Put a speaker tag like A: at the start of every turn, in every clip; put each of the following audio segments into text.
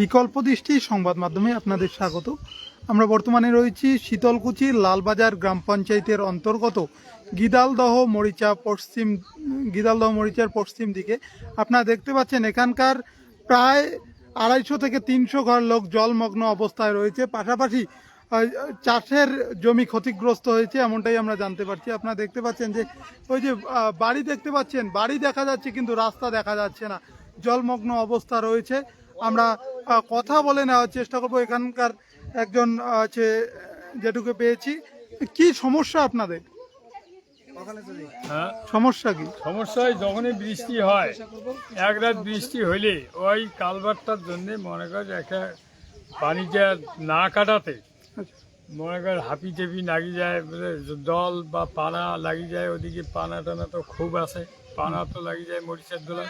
A: বিকল্প দৃষ্টি সংবাদ মাধ্যমে আপনাদের স্বাগত। আমরা বর্তমানে রয়েছি শীতলকুচি লালবাজার গ্রাম পঞ্চায়েতের অন্তর্গত গিদালদহ মরিচা পশ্চিম, গিদালদহ মরিচার পশ্চিম দিকে। আপনারা দেখতে পাচ্ছেন এখানকার প্রায় আড়াইশো থেকে তিনশো ঘর লোক জলমগ্ন অবস্থায় রয়েছে। পাশাপাশি চাষের জমি ক্ষতিগ্রস্ত হয়েছে এমনটাই আমরা জানতে পারছি। আপনারা দেখতে পাচ্ছেন যে, ওই যে বাড়ি দেখতে পাচ্ছেন, বাড়ি দেখা যাচ্ছে কিন্তু রাস্তা দেখা যাচ্ছে না। জলমগ্ন অবস্থা রয়েছে। আমরা কথা বলে নেওয়ার চেষ্টা করব। এখানকার একজন আছে যেটুকু পেয়েছি। কি সমস্যা আপনাদের?
B: হ্যাঁ
A: সমস্যা কি?
B: সমস্যায় যখনই বৃষ্টি হয় এক রাত বৃষ্টি হলে ওই কালভারটার জন্য মনে করেন একটা পানিটা না কাটাতে
A: আচ্ছা,
B: মনে কর হাপি টেপি লাগি যায় জল বা পানা লাগি যায় ওদিকে পানা টানা তো খুব আছে পানা তো লাগি যায় মরিচার দোলা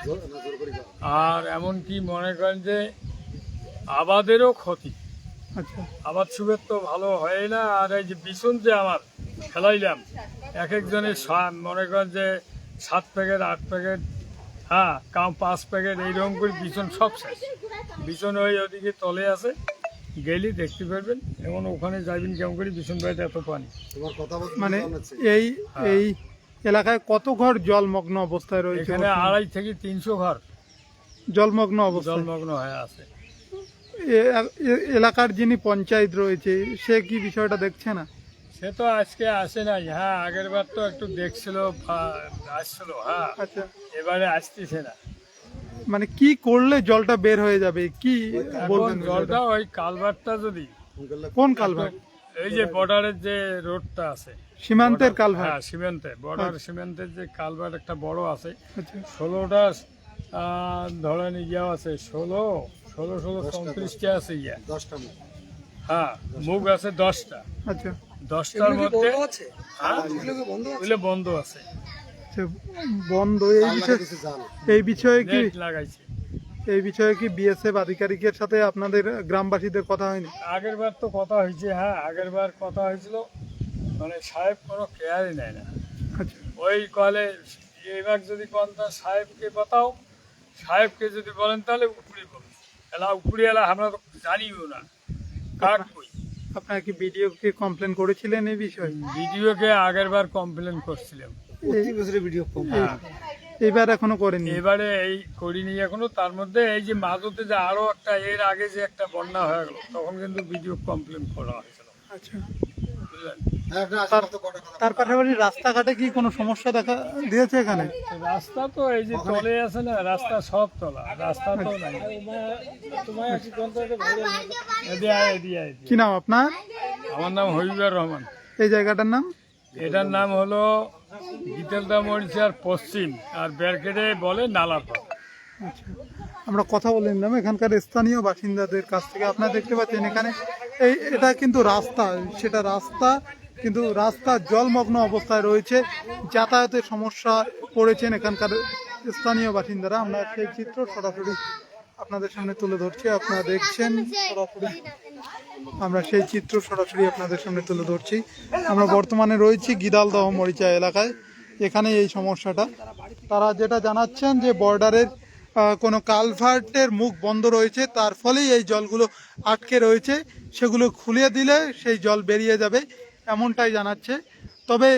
B: আর এমনকি মনে করেন যে আবাদেরও ক্ষতি।
A: আচ্ছা।
B: আবাদ সুবের তো ভালো হয় না আর এই যে বিছুন যে আমার খেলাইলাম এক একজনের মনে করেন যে সাত প্যাকেট আট প্যাকেট হ্যাঁ কাম পাঁচ প্যাকেট এইরকম করে বিছন সব শেষ। বিছন ওই ওদিকে তলে আছে গেলি দেখতে পারবেন এবং ওখানে যাইবেন কেমন করে বাড়িতে এত পানি।
A: মানে এই এই এলাকায় কত ঘর জলমগ্ন অবস্থায় রয়েছে
B: এখানে আড়াই থেকে তিনশো ঘর।
A: জলমগ্ন অবস্থায়।
B: জলমগ্ন হয়ে আছে।
A: এলাকার যিনি পঞ্চায়েত রয়েছে সে কি বিষয়টা দেখছে না?
B: সে তো আজকে আসে নাই। হ্যাঁ আগের বার তো একটু দেখছিল আসছিল হ্যাঁ।
A: আচ্ছা।
B: এবারে আসতেছে না।
A: মানে কি করলে জলটা বের হয়ে যাবে? কি বলবেন
B: জলটা? ওই কালভারটা যদি
A: কোন কালভার্ট?
B: এই যে বর্ডারের যে রোডটা আছে।
A: সীমান্তের
B: কালভার
A: হ্যাঁ
B: সীমান্তে। বর্ডার সীমান্তের যে কালভার একটা বড় আছে।
A: আচ্ছা।
B: ষোলোটা ধরেন ইয়ে আছে ষোলো ষোলো ষোলো চৌত্রিশটা আছে ইয়ে। হ্যাঁ মুখ আছে দশটা।
A: আচ্ছা।
B: দশটার মধ্যে হ্যাঁ ওগুলো বন্ধ আছে?
A: আচ্ছা, বন্ধ। এই বিষয়ে এই বিষয়ে কি এই বিষয়ে কি বিএসএফ আধিকারিকের সাথে আপনাদের গ্রামবাসীদের কথা হয়নি?
B: আগের বার তো কথা হয়েছে হ্যাঁ আগের বার কথা হয়েছিল। মানে সাহেব কোনো কেয়ারই নেয় না।
A: আচ্ছা।
B: ওই কলে এবার যদি কোন সাহেবকে বাতাও সাহেবকে যদি বলেন তাহলে উপরে বলুন। এলা উপরে এলা আমরা তো জানিও না। কাক কই?
A: আপনারা কি বিডিওকে কমপ্লেন করেছিলেন এই বিষয়ে?
B: ভিডিওকে আগের বার কমপ্লেন করছিলাম। হ্যাঁ।
A: এবার এখনও করেননি
B: এবারে এই করিনি এখনও তার মধ্যে এই যে মাঝতে যে আরও একটা এর আগে যে একটা বন্যা হয়ে গেল তখন কিন্তু ভিডিও কমপ্লেন করা হয়েছিল।
A: আচ্ছা। তার তার পাশাপাশি রাস্তাঘাটে কি কোনো সমস্যা দেখা দিয়েছে এখানে?
B: রাস্তা তো এই যে তলে আছে না রাস্তা সব তলা রাস্তা তো নাই। এদি।
A: কি নাম আপনার?
B: আমার নাম হবিবুর রহমান।
A: এই জায়গাটার নাম?
B: এটার নাম হলো পশ্চিম আর ব্যারকেটে বলে
A: আমরা কথা বলে নিলাম। এখানকার স্থানীয় বাসিন্দাদের কাছ থেকে আপনারা দেখতে পাচ্ছেন এখানে। এই, এটা কিন্তু রাস্তা, সেটা রাস্তা, কিন্তু রাস্তা জলমগ্ন অবস্থায় রয়েছে। যাতায়াতের সমস্যা পড়েছেন এখানকার স্থানীয় বাসিন্দারা। আমরা সেই চিত্র সরাসরি আপনাদের সামনে তুলে ধরছি। আপনারা দেখছেন সরাসরি। আমরা সেই চিত্র সরাসরি আপনাদের সামনে তুলে ধরছি। আমরা বর্তমানে রয়েছি গিদালদহ মরিচা এলাকায়। এখানে এই সমস্যাটা। তারা যেটা জানাচ্ছেন যে বর্ডারের কোনো কালভার্টের মুখ বন্ধ রয়েছে, তার ফলেই এই জলগুলো আটকে রয়েছে। সেগুলো খুলে দিলে সেই জল বেরিয়ে যাবে, এমনটাই জানাচ্ছে। তবে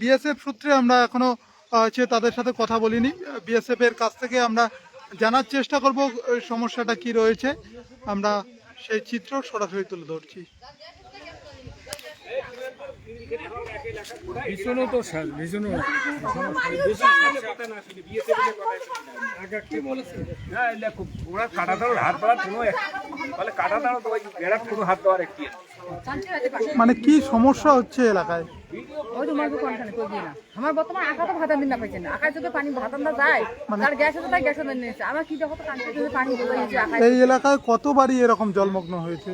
A: বিএসএফ সূত্রে আমরা এখনও হচ্ছে তাদের সাথে কথা বলিনি। বিএসএফ এর কাছ থেকে আমরা জানার চেষ্টা করব সমস্যাটা কি রয়েছে। আমরা সেই চিত্র সরাসরি তুলে ধরছি।
B: ভীষণও তো
C: হ্যাঁ ওরা কাটা দাঁড়ো হাত বাড়ার কোনো এক- বলে কাটা দাঁড়ো তো ওই বেড়ার কোনো হাত দেওয়ার একটি
A: মানে কি সমস্যা হচ্ছে এলাকায়?
D: ওই তো মারবো কোনখানে? কই না। আমার বর্তমান আঁকা তো ভাতান দিন না পাইছে না। আঁকার চোখে পানি ভাতান দা যায় তার গ্যাস আছে তাই গ্যাসও দেন নিয়েছে। আমার কি দেখো তো কানতে পানি বলে
A: এই এলাকায় কত বাড়ি এরকম জলমগ্ন হয়েছে?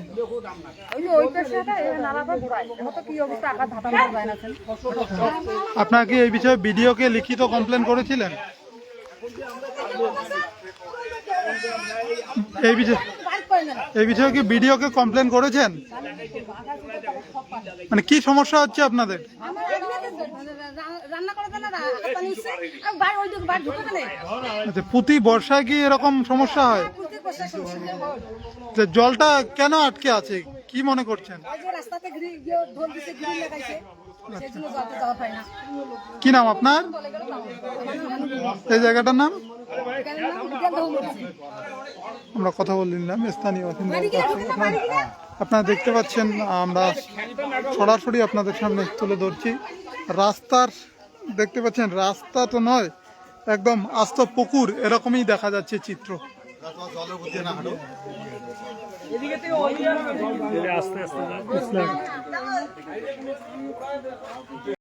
D: ওই যে ওই পেশাটা এই নালা পর ঘোরায় তো কি অবস্থা? আঁকার ভাতান দা যায় না।
A: আপনারা কি এই বিষয়ে বিডিওকে লিখিত কমপ্লেন করেছিলেন? এই বিষয়ে এই বিষয়ে কি বিডিওকে কমপ্লেন করেছেন? মানে কি সমস্যা হচ্ছে আপনাদের? আচ্ছা প্রতি বর্ষায় কি এরকম সমস্যা হয়? জলটা কেন আটকে আছে? কি মনে করছেন? কি নাম আপনার? এই জায়গাটার নাম? আমরা কথা বলে নিলাম স্থানীয় আপনারা দেখতে পাচ্ছেন আমরা সরাসরি আপনাদের সামনে তুলে ধরছি। রাস্তার দেখতে পাচ্ছেন রাস্তা তো নয় একদম আস্ত পুকুর এরকমই দেখা যাচ্ছে চিত্র।
B: আস্তে আস্তে